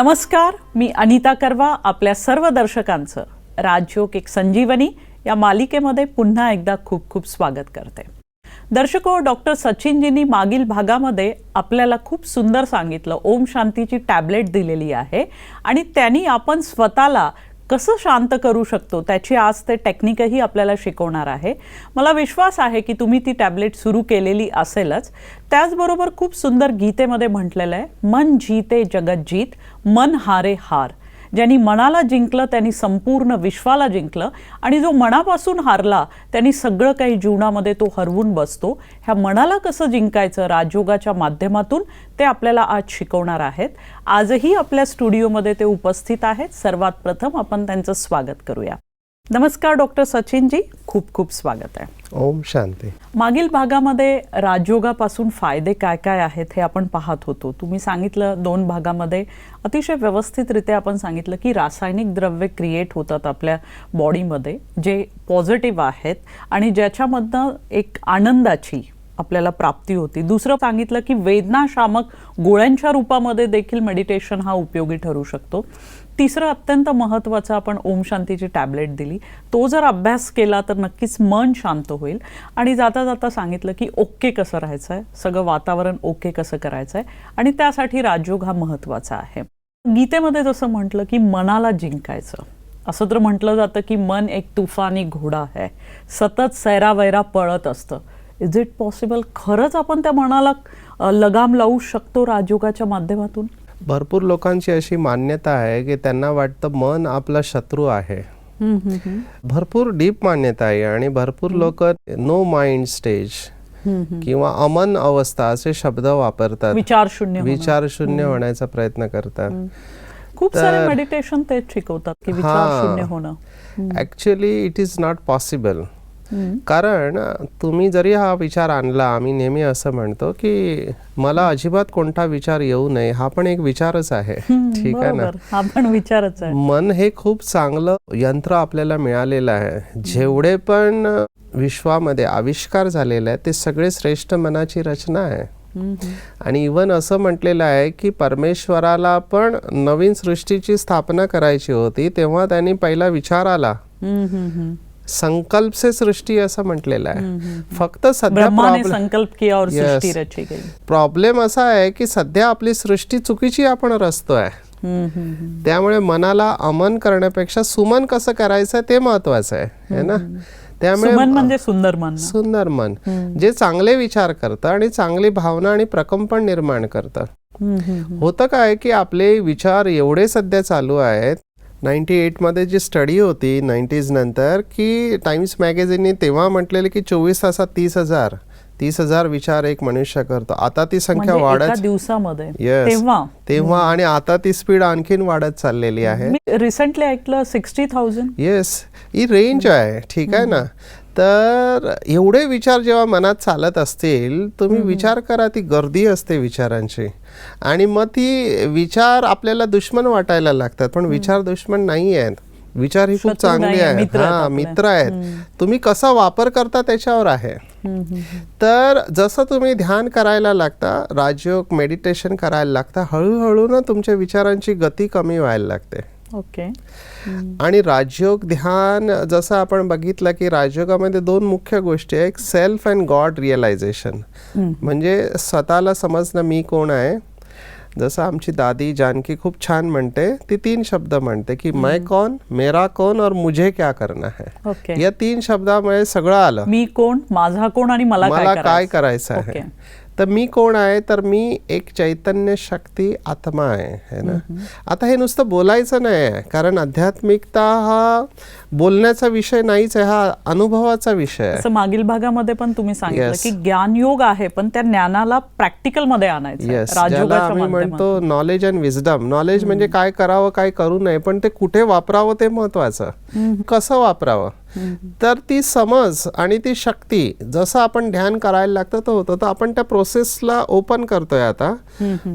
नमस्कार मी अनिता करवा आपल्या सर्व दर्शकांचं. राजयोग एक संजीवनी या मालिकेमध्ये पुन्हा एकदा खूप खूप स्वागत करते. दर्शको डॉक्टर सचिनजींनी मागील भागामध्ये आपल्याला खूप सुंदर सांगितलं. ओम शांतीची टॅबलेट दिलेली आहे आणि त्यांनी आपण स्वतःला कसं शांत करू शकतो? त्याची आज ते टेक्निकही आपल्याला शिकवणार आहे. मला विश्वास आहे की तुम्ही ती टॅबलेट सुरू केलेली असेलच. त्याचबरोबर खूप सुंदर गीतेमध्ये म्हटलेलं आहे मन जीते जगत जीत मन हारे हार. ज्यांनी मनाला जिंकलं त्यांनी संपूर्ण विश्वाला जिंकलं आणि जो मनापासून हारला त्यांनी सगळं काही जीवनामध्ये तो हरवून बसतो. ह्या मनाला कसं जिंकायचं राजयोगाच्या माध्यमातून ते आपल्याला आज शिकवणार आहेत. आजही आपल्या स्टुडिओमध्ये ते उपस्थित आहेत. सर्वात प्रथम आपण त्यांचं स्वागत करूया. नमस्कार डॉक्टर सचिनजी. खूप खूप स्वागत आहे. ओम शांती. मागील भागामध्ये राजयोगापासून फायदे काय काय आहेत हे आपण पाहत होतो. तुम्ही सांगितलं दोन भागामध्ये अतिशय व्यवस्थितरित्या आपण सांगितलं की रासायनिक द्रव्य क्रिएट होतात आपल्या बॉडीमध्ये जे पॉझिटिव्ह आहेत आणि ज्याच्यामधनं एक आनंदाची आपल्याला प्राप्ती होती. दुसरं सांगितलं की वेदनाशामक गोळ्यांच्या रूपामध्ये देखील मेडिटेशन हा उपयोगी ठरू शकतो. तिसरं अत्यंत महत्त्वाचं आपण ओम शांतीची टॅबलेट दिली. तो जर अभ्यास केला तर नक्कीच मन शांत होईल. आणि जाता जाता सांगितलं की ओके कसं राहायचं आहे सगळं वातावरण ओके कसं करायचं आहे आणि त्यासाठी राजयोग हा महत्त्वाचा आहे. गीतेमध्ये जसं म्हटलं की मनाला जिंकायचं. असं तर म्हटलं जातं की मन एक तुफानी घोडा आहे. सतत सैरावैरा पळत असतं. इज इट पॉसिबल खरंच आपण त्या मनाला लगाम लावू शकतो राजयोगाच्या माध्यमातून? भरपूर लोकांची अशी मान्यता आहे की त्यांना वाटतं मन आपला शत्रू आहे. भरपूर डीप मान्यता आहे आणि भरपूर लोक नो माइंड स्टेज किंवा अमन अवस्था असे शब्द वापरतात. विचार शून्य. विचार शून्य होण्याचा प्रयत्न करतात. खूप सारे मेडिटेशन तेच शिकवतात की विचार. शून्य होणं. Actually it is not possible. कारण तुम्ही जरी हा विचार आणला आम्ही नेहमी असं म्हणतो की मला अजिबात कोणता विचार येऊ नये हा पण एक विचारच आहे. ठीक आहे ना? हा पण विचारच आहे. मन हे खूप चांगलं यंत्र आपल्याला मिळालेलं आहे. जेवढे पण विश्वामध्ये आविष्कार झालेले आहेत ते सगळे श्रेष्ठ मनाची रचना आहे. आणि इवन असं म्हटलेलं आहे की परमेश्वराला पण नवीन सृष्टीची स्थापना करायची होती तेव्हा त्यांनी पहिला विचार आला. संकल्प से सृष्टी असं म्हटलेलं आहे. फक्त सध्या संकल्प किया और. सृष्टी रची गई. प्रॉब्लेम असा आहे की सध्या आपली सृष्टी चुकीची आपण रचतोय. त्यामुळे मनाला अमन करण्यापेक्षा सुमन कसं करायचं ते महत्वाचं आहे है ना? त्यामुळे सुमन म्हणजे सुंदर मन. सुंदर मन. जे चांगले विचार करतं आणि चांगली भावना आणि प्रकंपन निर्माण करतं. होतं काय की आपले विचार एवढे सध्या चालू आहेत नाईन्टी एटमध्ये जी स्टडी होती नाईन्टीज नंतर की टाइम्स मॅगझिनने तेव्हा म्हटलेले की चोवीस तासात तीस हजार तीस हजार विचार एक मनुष्य करतो. आता ती संख्या म्हणजे वाढत दिवसामध्ये. तेव्हा. तेव्हा आणि आता ती स्पीड आणखीन वाढत चाललेली आहे. रिसेंटली ऐकलं सिक्स्टी थाउजंड येस ही रेंज आहे. ठीक आहे ना? तर एवढे विचार जेव्हा मनात चालत असतील तुम्ही विचार करा ती गर्दी असते विचारांची. आणि मग ती विचार आपल्याला दुश्मन वाटायला लागतात पण विचार दुश्मन नाही आहेत. विचार ही खूप चांगली आहेत हा. मित्र आहेत. तुम्ही कसा वापर करता त्याच्यावर आहे. तर जसं तुम्ही ध्यान करायला लागता राजयोग मेडिटेशन करायला लागता हळूहळू ना तुमच्या विचारांची गती कमी व्हायला लागते. ओके. आणि राजयोग ध्यान जसं आपण बघितलं की राजयोगामध्ये दोन मुख्य गोष्टी आहे एक सेल्फ अँड गॉड रिअलायझेशन म्हणजे स्वतःला समजणं मी कोण आहे? जसं आमची दादी जानकी खूप छान म्हणते ती तीन शब्द म्हणते की मै कौन मेरा कौन और मुझे क्या करना है? ओके. या तीन शब्दामुळे सगळं आलं. मी कोण माझा कोण आणि मला मला काय करायचं. आहे? तर मी कोण आहे? तर मी एक चैतन्य शक्ती आत्मा आहे है ना? आता हे नुसतं बोलायचं नाही आहे कारण आध्यात्मिकता हा बोलण्याचा विषय नाहीच आहे हा अनुभवाचा विषय आहे. असं मागील भागामध्ये पण तुम्ही सांगितलं Yes. की ज्ञानयोग आहे पण त्या ज्ञानाला प्रॅक्टिकलमध्ये आणायचं आहे, येस ज्याला राजयोगाच्या आम्ही माध्यमातून. म्हणतो नॉलेज अँड विजडम नॉलेज म्हणजे काय करावं काय करू नये पण ते कुठे वापरावं ते महत्वाचं. कसं वापरावं? तर ती समज आणि ती शक्ती जसं आपण ध्यान करायला लागतं तर होतं तर आपण त्या प्रोसेसला ओपन करतोय आता.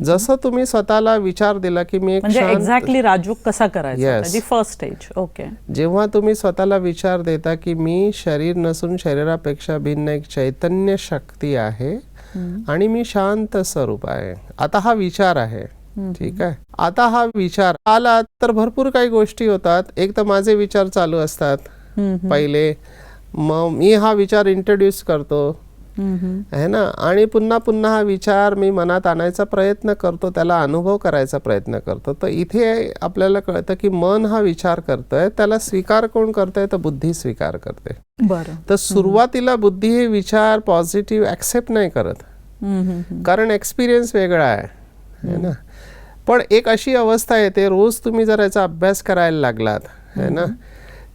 जसं तुम्ही स्वतःला विचार दिला की मी एक म्हणजे शांत एक्झॅक्टली राजयोग कसा करायचा? Yes. त्याची फर्स्ट स्टेज ओके जेव्हा तुम्ही स्वतःला विचार देता की मी शरीर नसून शरीरापेक्षा भिन्न एक चैतन्य शक्ती आहे आणि मी शांत स्वरूप आहे. आता हा विचार आहे. ठीक आहे? आता हा विचार आला तर भरपूर काही गोष्टी होतात. एक तर माझे विचार चालू असतात. पहिले मग मी हा विचार इंट्रोड्यूस करतो. आहे ना? आणि पुन्हा पुन्हा हा विचार मी मनात आणायचा प्रयत्न करतो त्याला अनुभव करायचा प्रयत्न करतो. तर इथे आपल्याला कळतं की मन हा विचार करतोय त्याला स्वीकार कोण करतोय? तर बुद्धी स्वीकार करते. बरं. तर सुरुवातीला बुद्धी हे विचार पॉझिटिव्ह ऍक्सेप्ट नाही करत. कारण एक्सपिरियन्स वेगळा आहे. है ना? पण एक अशी अवस्था येते रोज तुम्ही जर याचा अभ्यास करायला लागलात है ना?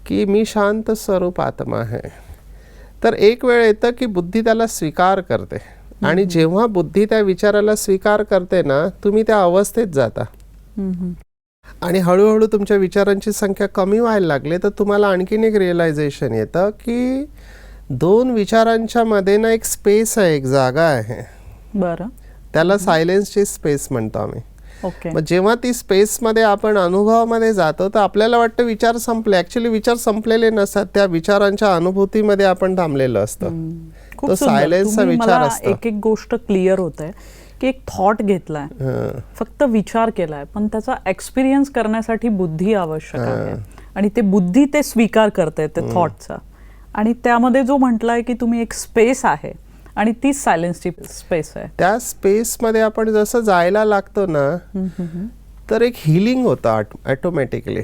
की मी शांत स्वरूप आत्मा आहे. तर एक वेळ येतं की बुद्धी त्याला स्वीकार करते. आणि जेव्हा बुद्धी त्या विचाराला स्वीकार करते ना तुम्ही त्या अवस्थेत जाता. आणि हळूहळू तुमच्या विचारांची संख्या कमी व्हायला लागली तर तुम्हाला आणखीन एक रिअलायझेशन येतं की दोन विचारांच्या मध्ये ना एक स्पेस आहे एक जागा आहे. बरं. त्याला सायलेन्सची स्पेस म्हणतो आम्ही. ओके मग जेव्हा ती स्पेसमध्ये आपण अनुभवामध्ये जातो तर आपल्याला वाटतं विचार संपले. ऍक्च्युली विचार संपलेले नसतात. त्या विचारांच्या अनुभूतीमध्ये आपण थांबलेलो असतो. तो. सायलेन्सचा विचार असतो. एक एक गोष्ट क्लिअर होत आहे की एक थॉट घेतलाय. फक्त विचार केलाय पण त्याचा एक्सपिरियन्स करण्यासाठी बुद्धी आवश्यक आहे. आणि ते बुद्धी ते स्वीकार करते ते थॉटचा आणि त्यामध्ये जो म्हटलाय की तुम्ही एक स्पेस आहे आणि तीच सायलेन्सची स्पेस आहे. त्या स्पेसमध्ये आपण जसं जायला लागतो ना तर एक हिलिंग होतं ऑटोमॅटिकली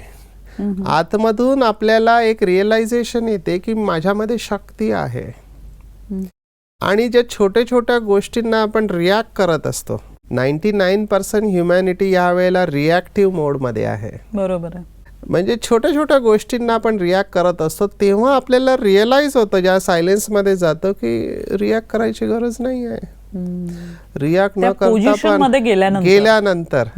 आतमधून आपल्याला एक रिअलायझेशन येते की माझ्यामध्ये शक्ती आहे. आणि ज्या छोट्या छोट्या गोष्टींना आपण रिॲक्ट करत असतो. नाईन्टी नाईन पर्सेंट ह्युमॅनिटी यावेळेला रिॲक्टिव्ह मोडमध्ये आहे. बरोबर आहे. म्हणजे छोट्या छोट्या गोष्टींना आपण रिॲक्ट करत असतो तेव्हा आपल्याला रिअलाईज होतं ज्या सायलेन्समध्ये जातो की रिॲक्ट करायची गरज नाही आहे. रिॲक्ट न करता पण गेल्यानंतर.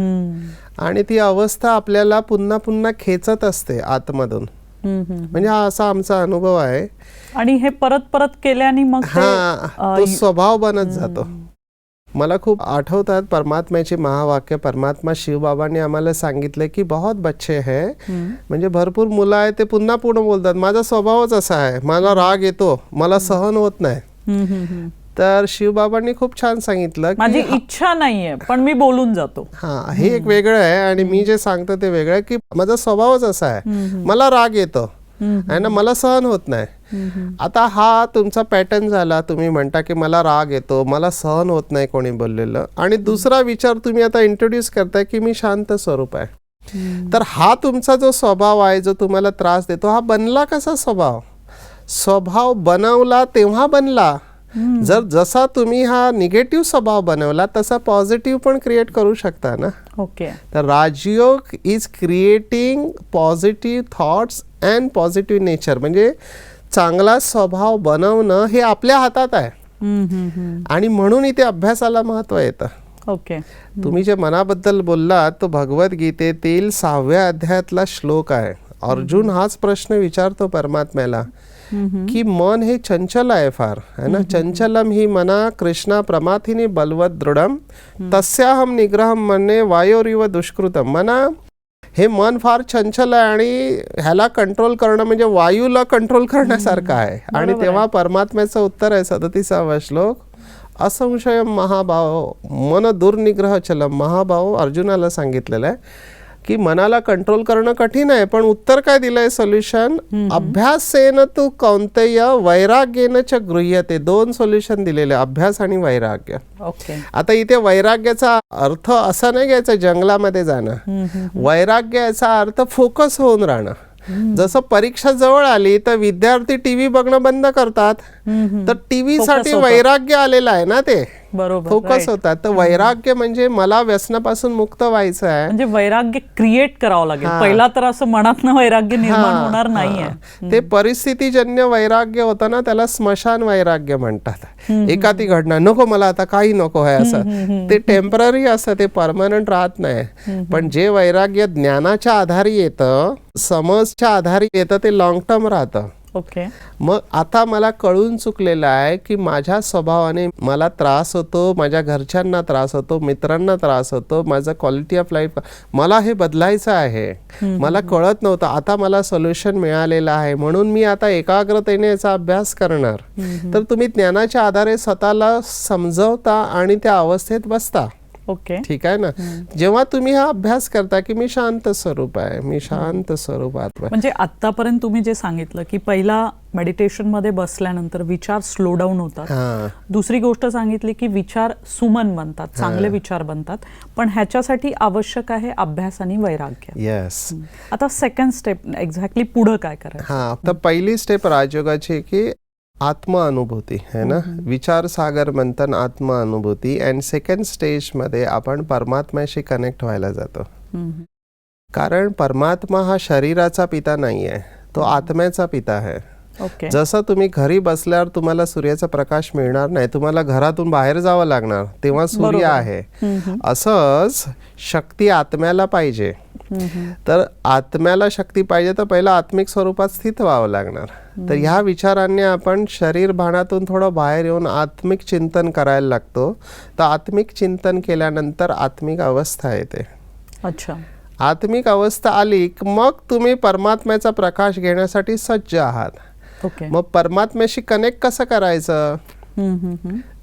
आणि ती अवस्था आपल्याला पुन्हा पुन्हा खेचत असते आतमधून. म्हणजे हा असा आमचा अनुभव आहे. आणि हे परत परत केल्याने मग हा तो स्वभाव बनत जातो. मला खूप आठवतात परमात्म्याचे महावाक्य. परमात्मा शिवबाबांनी आम्हाला सांगितलं की बहुत बच्चे है. म्हणजे भरपूर मुलं आहे ते पुन्हा पुन्हा बोलतात. माझा स्वभावच असा आहे. मला राग येतो. मला सहन होत नाही. तर शिवबाबांनी खूप छान सांगितलं माझी इच्छा नाहीये पण मी बोलून जातो. हा हे एक वेगळं आहे आणि मी जे सांगतो ते वेगळं आहे की माझा स्वभावच असा आहे. मला राग येतो. आहे ना? मला सहन होत नाही. आता हा तुमचा पॅटर्न झाला तुम्ही म्हणता की मला राग येतो मला सहन होत नाही कोणी बोललेलं. आणि दुसरा विचार तुम्ही आता इंट्रोड्यूस करताय की मी शांत स्वरूप आहे. तर हा तुमचा जो स्वभाव आहे जो तुम्हाला त्रास देतो हा बनला कसा स्वभाव? स्वभाव बनवला तेव्हा बनला. जर जसा तुम्ही हा निगेटिव्ह स्वभाव बनवला तसा पॉझिटिव्ह पण क्रिएट करू शकता ना? ओके. तर Rajyoga is creating positive thoughts and positive nature म्हणजे चांगला स्वभाव बनवणं हे आपल्या हातात आहे. आणि म्हणून इथे अभ्यासाला महत्त्व येतं. ओके. तुम्ही जे मनाबद्दल बोललात तो भगवद्गीतेतील सहाव्या अध्यायातला श्लोक आहे. अर्जुन हाच प्रश्न विचारतो परमात्म्याला की मन हे चंचल आहे फार है ना? चंचलम ही मना कृष्णा प्रमाथिनी बलवत दृढम तस्याहम निग्रहम म्हणणे वायोरिव दुष्कृतम मना हे मन फार चंचल आहे आणि ह्याला कंट्रोल करणं म्हणजे वायूला कंट्रोल करण्यासारखं आहे. आणि तेव्हा परमात्म्याचं उत्तर आहे सदतीसावा श्लोक. असंशय महाभाव मन दुर्निग्रह चलम. महाभाव अर्जुनाला सांगितलेलं आहे. की मनाला कंट्रोल करणं कठीण आहे पण उत्तर काय दिलंय सोल्युशन अभ्यासेन तू कौंतेय वैराग्येन च गृह्यते. दोन सोल्युशन दिलेले अभ्यास आणि वैराग्य. ओके आता इथे वैराग्याचा अर्थ असा नाही घ्यायचा जंगलामध्ये जाणं. वैराग्य याचा अर्थ फोकस होऊन राहणं. जसं परीक्षा जवळ आली तर विद्यार्थी टीव्ही बघणं बंद करतात. तर टीव्ही साठी. वैराग्य आलेलं आहे ना ते? बरोबर फोकस. होतात. तर वैराग्य म्हणजे मला व्यसनापासून मुक्त व्हायचं आहे. म्हणजे वैराग्य क्रिएट करावं लागेल. पहिला तर असं मनातनं वैराग्य निर्माण होणार. नाहीये. ते परिस्थितीजन्य वैराग्य होतं ना त्याला स्मशान वैराग्य म्हणतात. एखादी घडना नको मला आता काही नको आहे असं. ते टेंपररी असतं ते परमनंट राहत नाही. पण जे वैराग्य ज्ञानाच्या आधारे येतं समजच्या आधारे येतं ते लॉंग टर्म राहतं. ओके. मग आता मला कळून चुकलेलं आहे की माझ्या स्वभावाने मला त्रास होतो माझ्या घरच्यांना त्रास होतो मित्रांना त्रास होतो माझं क्वालिटी ऑफ लाईफ मला हे बदलायचं आहे. मला कळत नव्हतं आता मला सोल्युशन मिळालेलं आहे. म्हणून मी आता एकाग्रतेने याचा अभ्यास करणार. तर तुम्ही ज्ञानाच्या आधारे स्वतःला समजवता आणि त्या अवस्थेत बसता. ओके. ठीक आहे ना? जेव्हा तुम्ही हा अभ्यास करता की मी शांत स्वरूप आहे मी शांत स्वरूपात. म्हणजे आतापर्यंत तुम्ही जे सांगितलं की पहिला मेडिटेशनमध्ये बसल्यानंतर विचार स्लो डाऊन होतात. दुसरी गोष्ट सांगितली की विचार सुमन बनतात चांगले विचार बनतात. पण ह्याच्यासाठी आवश्यक आहे अभ्यास आणि वैराग्य. येस आता सेकंड स्टेप एक्झॅक्टली पुढं काय करायचं? हा तर पहिली स्टेप राजयोगाची की आत्मानुभूती है ना? विचार सागर मंथन आत्मानुभूती अँड सेकंड स्टेजमध्ये आपण परमात्म्याशी कनेक्ट व्हायला जातो. कारण परमात्मा हा शरीराचा पिता नाही आहे तो आत्म्याचा पिता आहे. ओके. जसं तुम्ही घरी बसल्यावर तुम्हाला सूर्याचा प्रकाश मिळणार नाही तुम्हाला घरातून बाहेर जावं लागणार तेव्हा सूर्य. आहे. असंच शक्ती आत्म्याला पाहिजे. तर आत्म्याला शक्ती पाहिजे तर पहिला आत्मिक स्वरूपात स्थित व्हावं लागणार. तर ह्या विचारांनी आपण शरीर भानातून थोडं बाहेर येऊन आत्मिक चिंतन करायला लागतो. तर आत्मिक चिंतन केल्यानंतर आत्मिक अवस्था येते. अच्छा. आत्मिक अवस्था आली की मग तुम्ही परमात्म्याचा प्रकाश घेण्यासाठी सज्ज आहात. ओके मग परमात्म्याशी कनेक्ट कसं करायचं.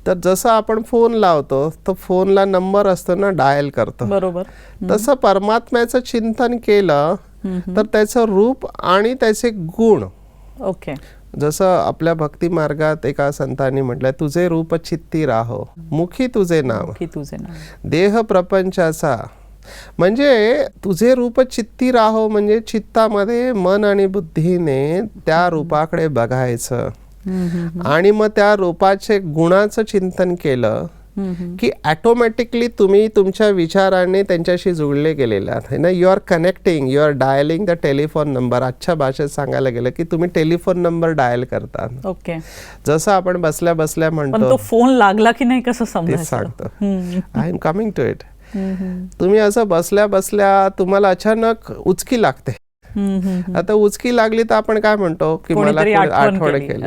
तर जसं आपण फोन लावतो तर फोनला नंबर असतो ना डायल करतो. बरोबर. तसं परमात्म्याचं चिंतन केलं तर त्याचं रूप आणि त्याचे गुण. ओके जसं आपल्या भक्ती मार्गात एका संतांनी म्हटलंय तुझे रूप चित्ती राहो मुखी तुझे नाव. तुझे नाव. देह प्रपंचाचा म्हणजे तुझे रूप चित्ती राहो म्हणजे चित्तामध्ये मन आणि बुद्धीने त्या रूपाकडे बघायचं. आणि मग त्या रूपाचे गुणाचं चिंतन केलं. की ॲटोमॅटिकली तुम्ही तुमच्या विचाराने त्यांच्याशी जुळले गेलेले आहात. ना you are connecting you are dialing the telephone number आजच्या भाषेत सांगायला गेलं की तुम्ही टेलिफोन नंबर डायल करता ओके. जसं आपण बसल्या बसल्या म्हणतो. फोन लागला की नाही कसं सांगतो. I am coming to it तुम्ही असं बसल्या बसल्या तुम्हाला अचानक उचकी लागते. आता उचकी लागली तर आपण काय म्हणतो की मला आठवण केली.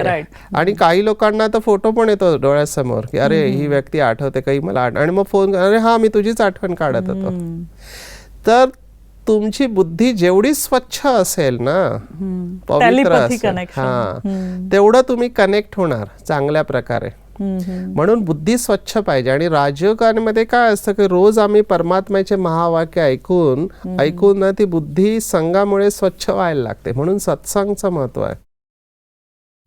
आणि काही लोकांना तर फोटो पण येतो डोळ्यासमोर की अरे ही व्यक्ती आठवते काही मला आणि मग फोन अरे हा मी तुझीच आठवण काढत होतो. तर तुमची बुद्धी जेवढी स्वच्छ असेल ना. पवित्र असेल. हा. तेवढं तुम्ही कनेक्ट होणार चांगल्या प्रकारे. म्हणून बुद्धी स्वच्छ पाहिजे. आणि राजयोगांमध्ये काय असतं की रोज आम्ही परमात्म्याचे महावाक्य ऐकून ऐकून ना ती बुद्धी संघामुळे स्वच्छ व्हायला लागते. म्हणून सत्संगचं महत्त्व आहे.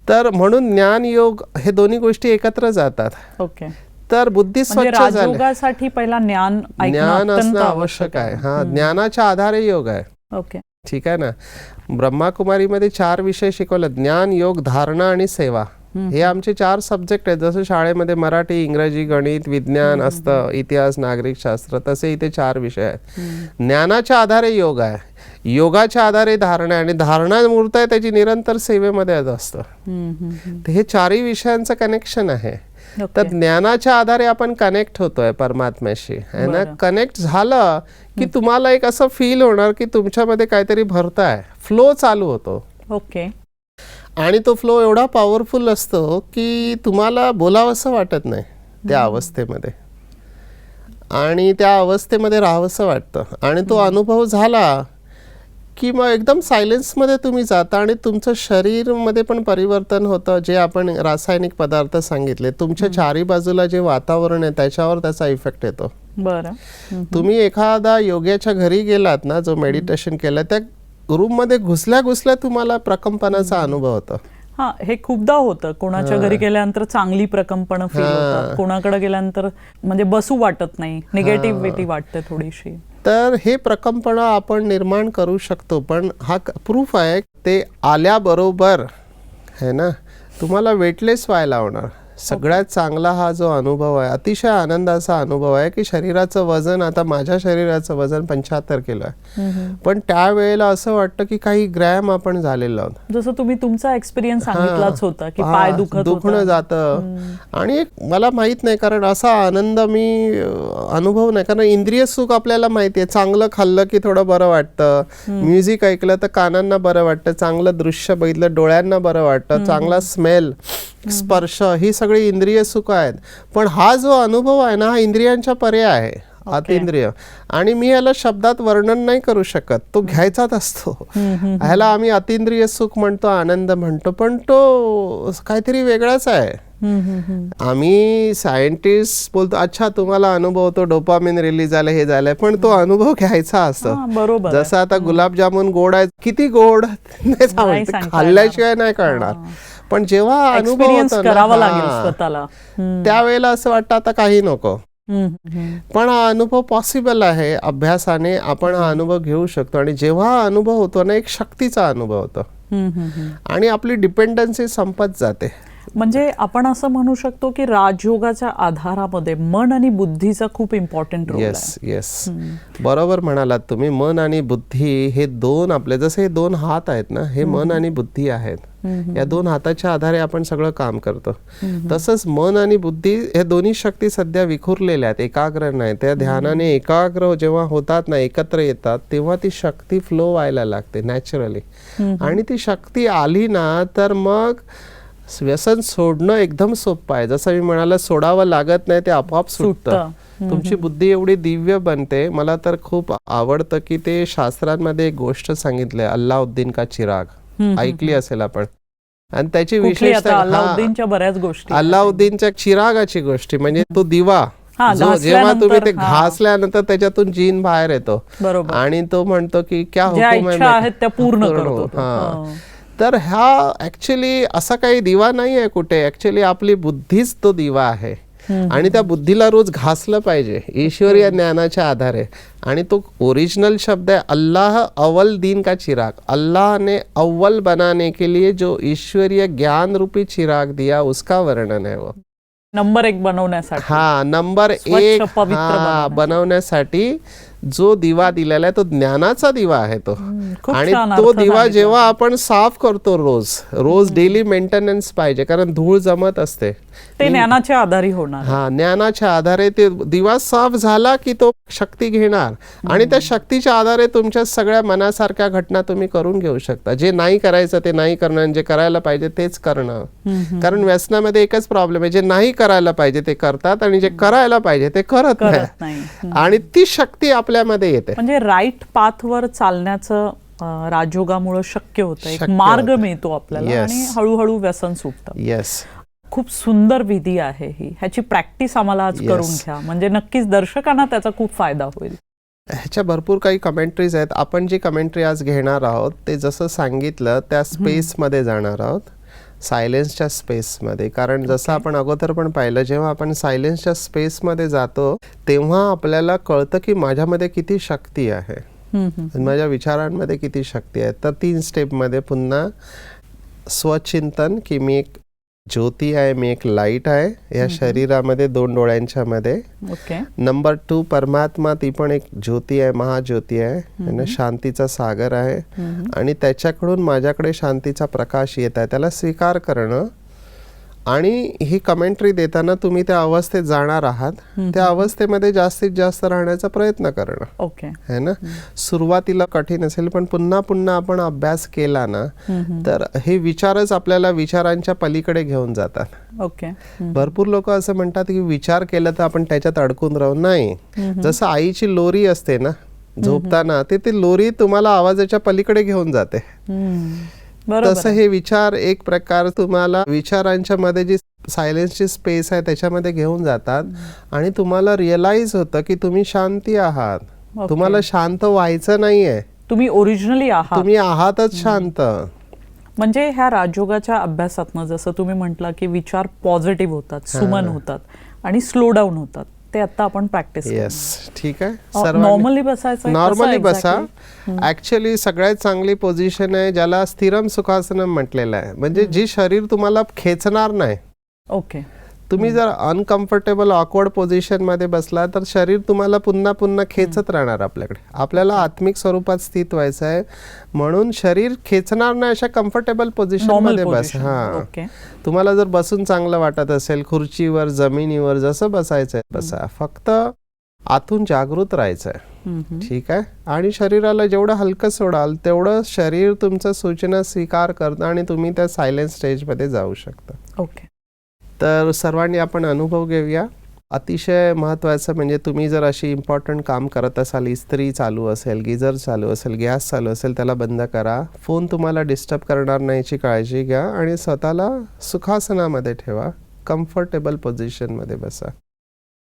तर म्हणून ज्ञान योग हे दोन्ही गोष्टी एकत्र जातात. ओके. तर बुद्धी म्हणजे स्वच्छ झाली. पहिला ज्ञान ज्ञान असणं आवश्यक आहे. हा ज्ञानाच्या आधारे योग आहे. ओके. ठीक आहे ना? ब्रह्माकुमारीमध्ये चार विषय शिकवले. ज्ञान योग धारणा आणि सेवा. हे आमचे चार सब्जेक्ट आहेत. जसं शाळेमध्ये मराठी इंग्रजी गणित विज्ञान असतं इतिहास नागरिक शास्त्र तसे इथे चार विषय आहेत. ज्ञानाच्या आधारे योग आहे. योगाच्या आधारे धारणा आहे आणि धारणा मूर्त आहे त्याची निरंतर सेवेमध्ये असतं. हे चारही विषयांचं कनेक्शन आहे. तर ज्ञानाच्या आधारे आपण कनेक्ट होतोय परमात्म्याशी. है ना. कनेक्ट झालं की तुम्हाला एक असं फील होणार की तुमच्यामध्ये काहीतरी भरताय. फ्लो चालू होतो. ओके. आणि तो फ्लो एवढा पॉवरफुल असतो की तुम्हाला बोलावंसं वाटत नाही त्या अवस्थेमध्ये. आणि त्या अवस्थेमध्ये राहावंसं वाटतं. आणि तो अनुभव झाला की मग एकदम सायलेन्समध्ये तुम्ही जाता आणि तुमचं शरीरमध्ये पण परिवर्तन होतं. जे आपण रासायनिक पदार्थ सांगितले तुमच्या चारी बाजूला जे वातावरण आहे त्याच्यावर त्याचा इफेक्ट येतो. बरं. तुम्ही एखादा योग्याच्या घरी गेलात ना जो मेडिटेशन केलं त्या रूममध्ये घुसल्या घुसल्या तुम्हाला प्रकंपनाचा अनुभव होतो. हा हे खूपदा होतं. कोणाच्या घरी गेल्यानंतर चांगली प्रकंपन फील होतात. कोणाकडे गेल्यानंतर म्हणजे बसू वाटत नाही. निगेटिव्हिटी वाटते थोडीशी. तर हे प्रकंपन आपण निर्माण करू शकतो पण हा प्रूफ आहे ते आल्याबरोबर है ना तुम्हाला वेटलेस व्हायला होणार. सगळ्यात चांगला हा जो अनुभव आहे अतिशय आनंदाचा अनुभव आहे की शरीराचं वजन आता माझ्या शरीराचं वजन पंच्याहत्तर किलो आहे. पण त्यावेळेला असं वाटतं की काही ग्रॅम आपण झालेलो आहोत जसं तुम्ही तुमचा एक्सपिरियन्स सांगितलाच होता की पाय दुखत दुखणं जातं. आणि एक मला माहीत नाही कारण असा आनंद मी अनुभव नाही. कारण इंद्रिय सुख आपल्याला माहिती आहे चांगलं खाल्लं की थोडं बरं वाटतं. म्युझिक ऐकलं तर कानांना बरं वाटतं चांगलं दृश्य बघितलं डोळ्यांना बरं वाटतं चांगला स्मेल. स्पर्श ही सगळी इंद्रिय सुख आहेत. पण हा जो अनुभव आहे ना हा इंद्रियांच्या पर्याय आहे. अतिंद्रिय आणि मी याला शब्दात वर्णन नाही करू शकत. तो घ्यायचाच असतो. ह्याला आम्ही अतिंद्रिय सुख म्हणतो आनंद म्हणतो पण तो काहीतरी वेगळाच आहे. आम्ही सायंटिस्ट बोलतो अच्छा तुम्हाला अनुभव होतो डोपामिन रिलीज झालं हे झालंय पण तो अनुभव घ्यायचा असतो. बरोबर. जसं आता गुलाबजामुन गोड आहे किती गोड? नाही खाल्ल्याशिवाय नाही कळणार. पण जेव्हा अनुभव एक्सपिरियन्स करावा लागेल स्वतःला. त्यावेळेला असं वाटतं आता काही नको. पण हा अनुभव पॉसिबल आहे अभ्यासाने आपण हा अनुभव घेऊ शकतो. आणि जेव्हा हा अनुभव होतो ना एक शक्तीचा अनुभव होतो. आणि आपली डिपेंडन्सी संपत जाते. म्हणजे आपण असं म्हणू शकतो की राजयोगाच्या आधारामध्ये मन आणि बुद्धीचा खूप इम्पॉर्टंट रोल येस येस बरोबर म्हणालात तुम्ही. मन आणि बुद्धी हे दोन आपले जसे हे दोन हात आहेत ना हे मन आणि बुद्धी आहेत. या दोन हाताच्या आधारे आपण सगळं काम करतो. तसंच मन आणि बुद्धी हे दोन्ही शक्ती सध्या विखुरलेल्या आहेत एकाग्र नाही. त्या ध्यानाने एकाग्र जेव्हा होतात ना एकत्र येतात तेव्हा ती शक्ती फ्लो व्हायला लागते नॅचरली आणि ती शक्ती आली ना तर मग व्यसन सोडणं एकदम सोपं आहे. जसं मी म्हणाला सोडावं लागत नाही ते आपोआप सुटतं. तुमची बुद्धी एवढी दिव्य बनते मला तर खूप आवडतं की ते शास्त्रांमध्ये एक गोष्ट सांगितलंय अल्लाउद्दीन का चिराग? ऐकली असेल आपण. आणि त्याची विशेषता अल्लाउद्दीनच्या बऱ्याच गोष्टी. अल्लाउद्दीनच्या चिरागाची गोष्टी म्हणजे तो दिवा. जेव्हा तुम्ही ते घासल्यानंतर, त्याच्यातून जीन बाहेर येतो. आणि तो म्हणतो की क्या हुकुम आहेत त्या पूर्ण. तर हा ऍक्च्युली असा काही दिवा नाही आहे कुठे. ऍक्च्युली आपली बुद्धीच तो दिवा आहे. आणि त्या बुद्धीला रोज घासलं पाहिजे ईश्वरीय ज्ञानाच्या आधारे. आणि तो ओरिजिनल शब्द आहे अल्लाह अव्वल दिन का चिराग. अल्लाह ने अव्वल बनाने के लिए जो ईश्वरीय ज्ञान रूपी चिराग दिया उसका वर्णन है वो. नंबर एक बनवण्यासाठी. हा नंबर एक हा बनवण्यासाठी. जो दिवा दिलेला आहे तो ज्ञानाचा दिवा आहे तो. आणि तो दिवा. जेव्हा आपण साफ करतो रोज रोज डेली मेंटेनन्स पाहिजे कारण धूळ जमत असते. ते ज्ञानाच्या आधारी होणार. हा ज्ञानाच्या आधारे ते दिवा साफ झाला की तो शक्ती घेणार. आणि त्या शक्तीच्या आधारे तुमच्या सगळ्या मनासारख्या घटना तुम्ही करून घेऊ शकता. जे नाही करायचं ते नाही करणं आणि जे करायला पाहिजे तेच करणं. कारण व्यसनामध्ये एकच प्रॉब्लेम आहे जे नाही करायला पाहिजे ते करतात आणि जे करायला पाहिजे ते करत नाही. आणि ती शक्ती आपल्यामध्ये येते. म्हणजे राईट पाथवर चालण्याचं राजयोगामुळे शक्य होतं. एक मार्ग. मिळतो आपल्याला. आणि हळूहळू व्यसन सुटतं. येस खूप सुंदर विधी आहे ही. ह्याची प्रॅक्टिस आम्हाला आज. करून घ्या. म्हणजे नक्कीच दर्शकांना त्याचा खूप फायदा होईल. ह्याच्या भरपूर काही कमेंट्रीज आहेत. आपण जी कमेंट्री आज घेणार आहोत ते जसं सांगितलं त्या स्पेसमध्ये जाणार आहोत. सायलेन्सच्या स्पेसमध्ये. कारण जसं आपण अगोदर पण पाहिलं जेव्हा आपण सायलेन्सच्या स्पेसमध्ये जातो तेव्हा आपल्याला कळतं की माझ्यामध्ये किती शक्ती आहे. माझ्या विचारांमध्ये किती शक्ती आहे. तर तीन स्टेपमध्ये पुन्हा स्वचिंतन की मी एक ज्योती आहे मी एक लाइट आहे. या शरीरामध्ये दोन डोळ्यांच्या मध्ये. नंबर टू परमात्मा ती पण एक ज्योती आहे महाज्योती आहे. आणि शांतीचा सागर आहे. आणि त्याच्याकडून माझ्याकडे शांतीचा प्रकाश येत आहे. त्याला स्वीकार करणं आणि ही कमेंट्री देताना तुम्ही त्या अवस्थेत जाणार आहात त्या अवस्थेमध्ये जास्तीत जास्त राहण्याचा प्रयत्न करणं. ओके है ना? सुरुवातीला कठीण असेल पण पुन्हा पुन्हा आपण अभ्यास केला ना तर हे विचारच आपल्याला विचारांच्या पलीकडे घेऊन जातात. ओके भरपूर लोक असं म्हणतात की विचार केला तर आपण त्याच्यात अडकून राहू. नाही. जसं आईची लोरी असते ना झोपताना ते ती लोरी तुम्हाला आवाजाच्या पलीकडे घेऊन जाते. तसं हे विचार एक प्रकार तुम्हाला विचारांच्या मध्ये जी सायलेन्सची स्पेस आहे त्याच्यामध्ये घेऊन जातात आणि तुम्हाला रिअलाइज होतं की तुम्ही शांती आहात. तुम्हाला शांत व्हायचं नाहीये. तुम्ही ओरिजिनली आहात. तुम्ही आहातच शांत. म्हणजे ह्या राजयोगाच्या अभ्यासातनं जसं तुम्ही म्हटलं की विचार पॉझिटिव्ह होतात सुमन होतात आणि स्लो डाऊन होतात. ते आता आपण प्रॅक्टिस येस ठीक आहे. नॉर्मली बसायचं नॉर्मली बसा. ऍक्च्युली सगळ्यात चांगली पोझिशन आहे ज्याला स्थिरम सुखासनम म्हटलेलं आहे. म्हणजे जी शरीर तुम्हाला खेचणार नाही ओके तुम्ही जर अनकम्फर्टेबल ऑकवर्ड पोझिशनमध्ये बसला तर शरीर तुम्हाला पुन्हा पुन्हा खेचत राहणार आपल्याकडे. आपल्याला आत्मिक स्वरूपात स्थित व्हायचं आहे. म्हणून शरीर खेचणार नाही अशा कम्फर्टेबल पोझिशन नॉर्मलमध्ये बस. हा. तुम्हाला जर बसून चांगलं वाटत असेल खुर्चीवर जमिनीवर जसं बसायचंय बसा. फक्त आतून जागृत राहायचंय. ठीक आहे? आणि शरीराला जेवढं हलकं सोडाल तेवढं शरीर तुमचं सूचना स्वीकार करतं आणि तुम्ही त्या सायलेन्स स्टेजमध्ये जाऊ शकता. ओके तर सर्वांनी आपण अनुभव घेऊया. अतिशय महत्त्वाचं म्हणजे तुम्ही जर अशी इम्पॉर्टंट काम करत असाल इस्त्री चालू असेल गिझर चालू असेल गॅस चालू असेल त्याला बंद करा. फोन तुम्हाला डिस्टर्ब करणार नाहीची काळजी घ्या आणि स्वतःला सुखासनामध्ये ठेवा. कम्फर्टेबल पोझिशनमध्ये बसा.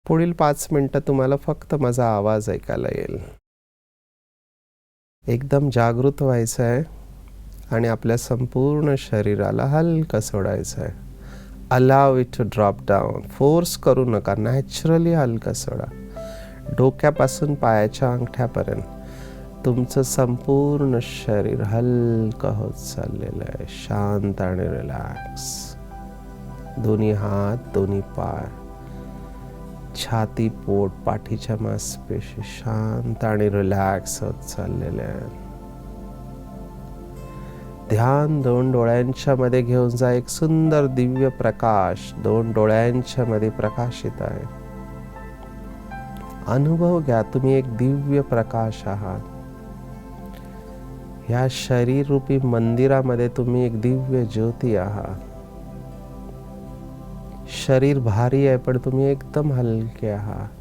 पुढील पाच मिनटं तुम्हाला फक्त माझा आवाज ऐकायला येईल. एकदम जागृत व्हायचं आहे आणि आपल्या संपूर्ण शरीराला हलकं सोडायचं आहे allow it to drop down force करू नका. नॅचरली हलकं सोडा. डोक्यापासून पायाच्या अंगठ्यापर्यंत. तुमचं संपूर्ण शरीर हलकं होत चाललेलं आहे. शांत आणि रिलॅक्स दोन्ही हात दोन्ही पाय. छाती पोट पाठीच्या मांसपेशी शांत आणि रिलॅक्स होत चाललेले आहेत ध्यान दोन डोळ्यांच्या मध्ये घेऊन जा. एक सुंदर दिव्य प्रकाश दोन डोळ्यांच्या मध्ये प्रकाशित आहे. अनुभव घ्या तुम्ही एक दिव्य प्रकाश आहात. ह्या शरीर रूपी मंदिरामध्ये तुम्ही एक दिव्य ज्योती आहात. शरीर भारी आहे पण तुम्ही एकदम हलके आहात.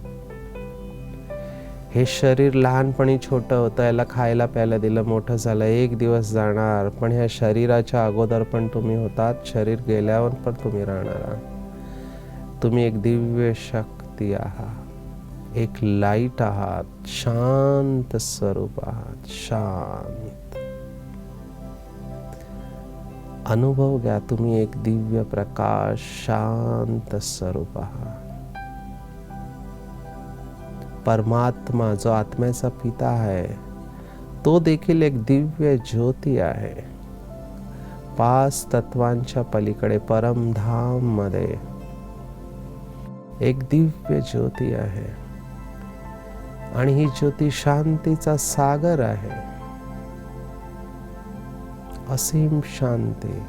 हे शरीर लहानपणी छोटं होतं याला खायला प्यायला दिलं मोठं झालं एक दिवस जाणार. पण ह्या शरीराच्या अगोदर पण तुम्ही होतात शरीर गेल्यावर पण तुम्ही राहणार आहात. तुम्ही एक दिव्य शक्ती आहात एक लाइट आहात शांत स्वरूप आहात शांत. अनुभव घ्या तुम्ही एक दिव्य प्रकाश शांत स्वरूप आहात. परमात्मा जो आत्म्याचा पिता आहे तो देखील एक दिव्य ज्योती आहे. पाच तत्वांच्या पलीकडे परमधाममध्ये एक दिव्य ज्योती आहे. आणि ही ज्योती शांतीचा सागर आहे. असीम शांती.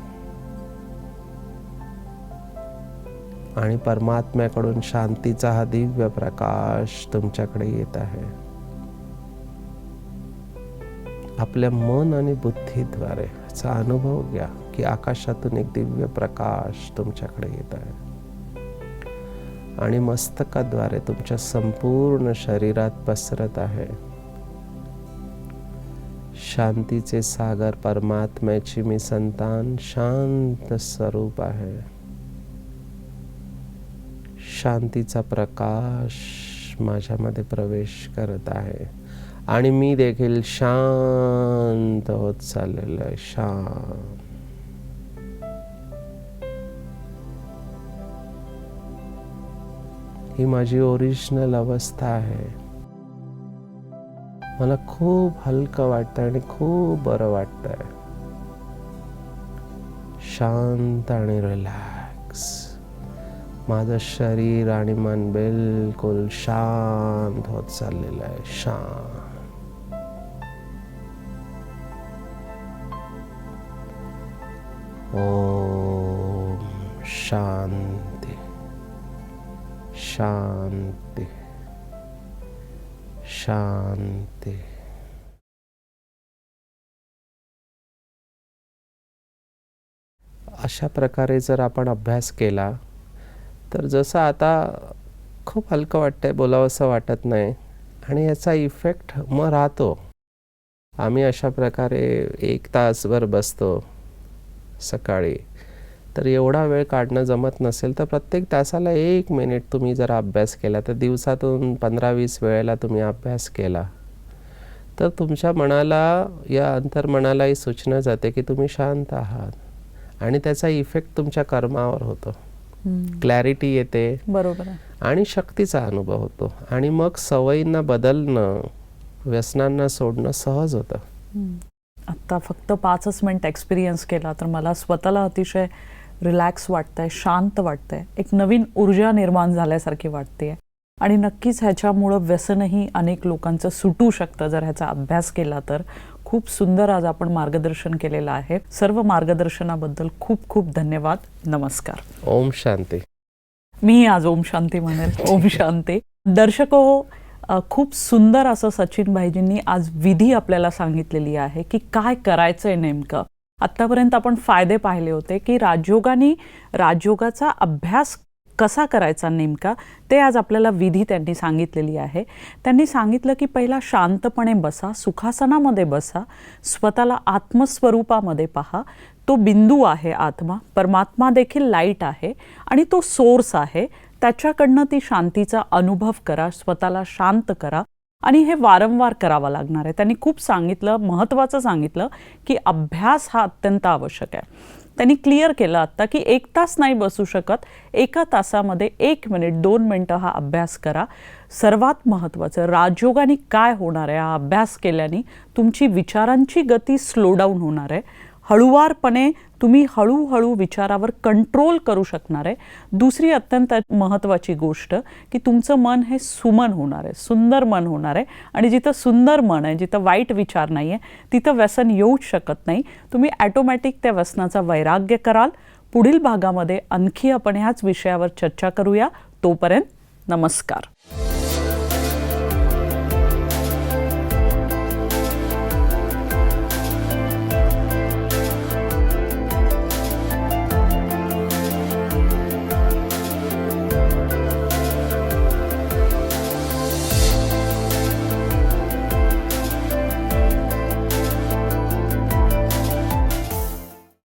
आणि परमात्म्याकडून शांतीचा हा दिव्य प्रकाश तुमच्याकडे येत आहे. आपल्या मन आणि बुद्धीद्वारे याचा अनुभव घ्या की आकाशातून एक दिव्य प्रकाश तुमच्याकडे येत आहे. आणि मस्तकाद्वारे तुमच्या संपूर्ण शरीरात पसरत आहे. शांतीचे सागर परमात्म्याची मी संतान शांत स्वरूप आहे. शांतीचा प्रकाश माझ्यामध्ये प्रवेश करत आहे. आणि मी देखील शांत होत चाललेलं आहे. शांत. ही माझी ओरिजिनल अवस्था आहे. मला खूप हलकं वाटतं आणि खूप बरं वाटतंय. शांत आणि रिलॅक्स माझं शरीर आणि मन बिलकुल शांत होत चाललेलं आहे शांत. ओम शांती शांती शांती. अशा प्रकारे जर आपण अभ्यास केला तर जसं आता खूप हलकं वाटतंय बोलावंसं वाटत नाही आणि याचा इफेक्ट मग राहतो. आम्ही अशा प्रकारे एक तासभर बसतो सकाळी. तर एवढा वेळ काढणं जमत नसेल तर प्रत्येक तासाला एक मिनिट तुम्ही जर अभ्यास केला तर दिवसातून पंधरा वीस वेळेला तुम्ही अभ्यास केला. तर तुमच्या मनाला या अंतर्मनालाही सूचना जाते की तुम्ही शांत आहात आणि त्याचा इफेक्ट तुमच्या कर्मावर होतो. क्लॅरिटी येते. बरोबर आणि शक्तीचा अनुभव होतो. आणि मग सवयींना बदलणं व्यसनांना सोडणं सहज होतं. आत्ता फक्त पाचच मिनिट एक्सपिरियन्स केला तर मला स्वतःला अतिशय रिलॅक्स वाटतंय शांत वाटतंय. एक नवीन ऊर्जा निर्माण झाल्यासारखी वाटते आणि नक्कीच ह्याच्यामुळं व्यसनही अनेक लोकांचं सुटू शकतं. जर ह्याचा अभ्यास केला तर. खूप सुंदर आज आपण मार्गदर्शन केलेलं आहे. सर्व मार्गदर्शनाबद्दल खूप खूप धन्यवाद. नमस्कार. ओम शांती. मी आज ओम शांती म्हणेल. ओम शांती. दर्शको अ, खूप सुंदर असं सचिन भाईजींनी आज विधी आपल्याला सांगितलेली आहे की काय करायचंय नेमकं. आत्तापर्यंत आपण फायदे पाहिले होते की राजयोगाने राजयोगाचा अभ्यास कसा करायचा नेमका ते आज आपल्याला विधी त्यांनी सांगितलेली आहे. त्यांनी सांगितलं की पहिला शांतपणे बसा सुखासनामध्ये बसा स्वतःला आत्मस्वरूपामध्ये पहा. तो बिंदू आहे आत्मा परमात्मा देखील लाइट आहे आणि तो सोर्स आहे. त्याच्याकडनं ती शांतीचा अनुभव करा स्वतःला शांत करा आणि हे वारंवार करावं लागणार आहे. त्यांनी खूप सांगितलं महत्त्वाचं सांगितलं की अभ्यास हा अत्यंत आवश्यक आहे. त्यांनी क्लिअर केलं आत्ता की एक तास नाही बसू शकत एका तासामध्ये एक मिनिट दोन मिनटं हा अभ्यास करा. सर्वात महत्त्वाचं राजयोगाने काय होणार आहे हा अभ्यास केल्याने तुमची विचारांची गती स्लो डाऊन होणार आहे. हळुवारपणे तुम्ही हळूहळू विचारावर कंट्रोल करू शकणार आहे. दुसरी अत्यंत महत्त्वाची गोष्ट की तुमचं मन हे सुमन होणार आहे सुंदर मन होणार आहे. आणि जिथं सुंदर मन आहे जिथं वाईट विचार नाही आहे तिथं व्यसन येऊच शकत नाही. तुम्ही ॲटोमॅटिक त्या व्यसनाचा वैराग्य कराल. पुढील भागामध्ये आणखी आपण ह्याच विषयावर चर्चा करूया. तोपर्यंत नमस्कार.